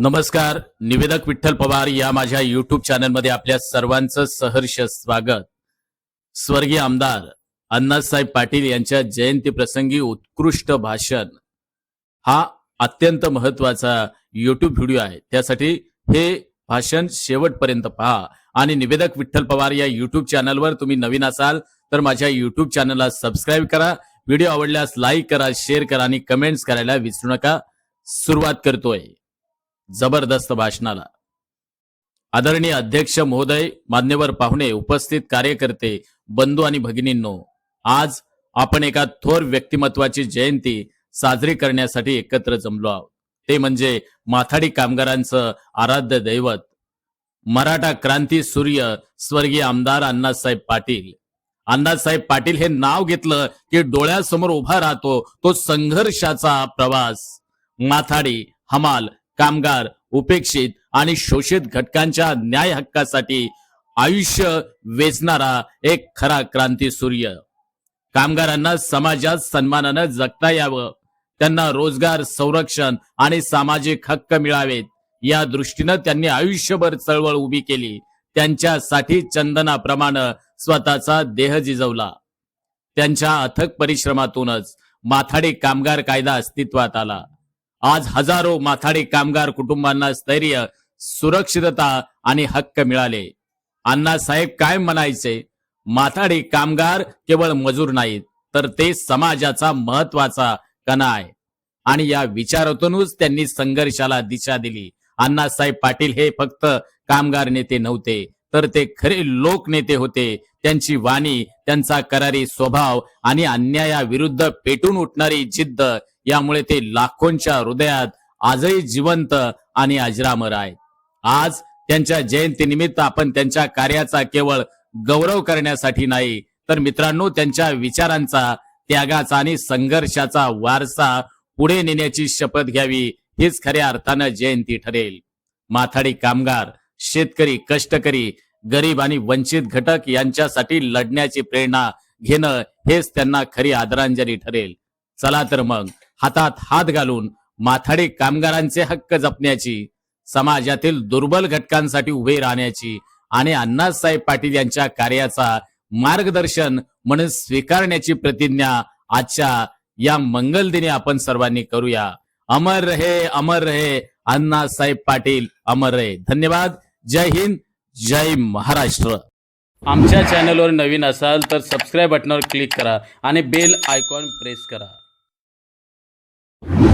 नमस्कार निवेदक विठ्ठल पवार या माझ्या युट्यूब चॅनलमध्ये आपल्या सर्वांचं सहर्ष स्वागत. स्वर्गीय आमदार अण्णासाहेब पाटील यांच्या जयंती प्रसंगी उत्कृष्ट भाषण. हा अत्यंत महत्त्वाचा युट्यूब व्हिडिओ आहे. त्यासाठी हे भाषण शेवटपर्यंत पहा. आणि निवेदक विठ्ठल पवार या युट्यूब चॅनलवर तुम्ही नवीन असाल तर माझ्या युट्यूब चॅनलला सबस्क्राईब करा. व्हिडिओ आवडल्यास लाईक करा शेअर करा आणि कमेंट्स करायला विसरू नका. सुरुवात करतोय. जबरदस्त भाषणाला. आदरणीय अध्यक्ष महोदय मान्यवर पाहुणे उपस्थित कार्यकर्ते बंधू आणि भगिनींनो आज आपण एका थोर व्यक्तिमत्वाची जयंती साजरी करण्यासाठी एकत्र जमलो आहोत. ते म्हणजे माथाडी कामगारांचं आराध्य दैवत मराठा क्रांती सूर्य स्वर्गीय आमदार अण्णासाहेब पाटील. अण्णासाहेब पाटील हे नाव घेतलं की डोळ्यासमोर उभा राहतो तो संघर्षाचा प्रवास. माथाडी हमाल कामगार उपेक्षित आणि शोषित घटकांच्या न्याय हक्कासाठी आयुष्य वेचणारा एक खरा क्रांती सूर्य. कामगारांना समाजात सन्मानानं जगता यावं. त्यांना रोजगार संरक्षण आणि सामाजिक हक्क मिळावेत. या दृष्टीनं त्यांनी आयुष्यभर चळवळ उभी केली. त्यांच्यासाठी चंदनाप्रमाणे स्वतःचा देह जिजवला. त्यांच्या अथक परिश्रमातूनच माथाडी कामगार कायदा अस्तित्वात आला. आज हजारो माथाडी कामगार कुटुंबांना स्थैर्य सुरक्षितता आणि हक्क मिळाले. अण्णासाहेब काय म्हणायचे? माथाडी कामगार केवळ मजूर नाहीत तर ते समाजाचा महत्त्वाचा कणा आहे. आणि या विचारातूनच त्यांनी संघर्षाला दिशा दिली. अण्णासाहेब पाटील हे फक्त कामगार नेते नव्हते तर ते खरे लोकनेते होते. त्यांची वाणी त्यांचा करारी स्वभाव आणि अन्यायाविरुद्ध पेटून उठणारी जिद्द यामुळे ते लाखोंच्या हृदयात आजही जिवंत आणि अजरामर आहेत. आज त्यांच्या जयंतीनिमित्त आपण त्यांच्या कार्याचा केवळ गौरव करण्यासाठी नाही तर मित्रांनो त्यांच्या विचारांचा त्यागाचा आणि संघर्षाचा वारसा पुढे नेण्याची शपथ घ्यावी हीच खऱ्या अर्थानं जयंती ठरेल. माथाडी कामगार शेतकरी कष्टकरी गरीब आणि वंचित घटक यांच्यासाठी लढण्याची प्रेरणा घेणं हेच त्यांना खरी आदरांजली ठरेल. चला तर मग हातात हात घालून माथाडी कामगारांचे हक्क जपण्याची समाजातील दुर्बल घटकांसाठी उभे राहण्याची आणि अण्णासाहेब पाटील यांच्या कार्याचा मार्गदर्शन म्हणून स्वीकारण्याची प्रतिज्ञा आजच्या या मंगल दिनी आपण सर्वांनी करूया. अमर रहे अमर रहे अण्णासाहेब पाटील अमर रहे. धन्यवाद. जय हिंद जय महाराष्ट्र. आमच्या चॅनलवर नवीन असाल तर सबस्क्राईब बटनावर क्लिक करा आणि बेल आयकॉन प्रेस करा.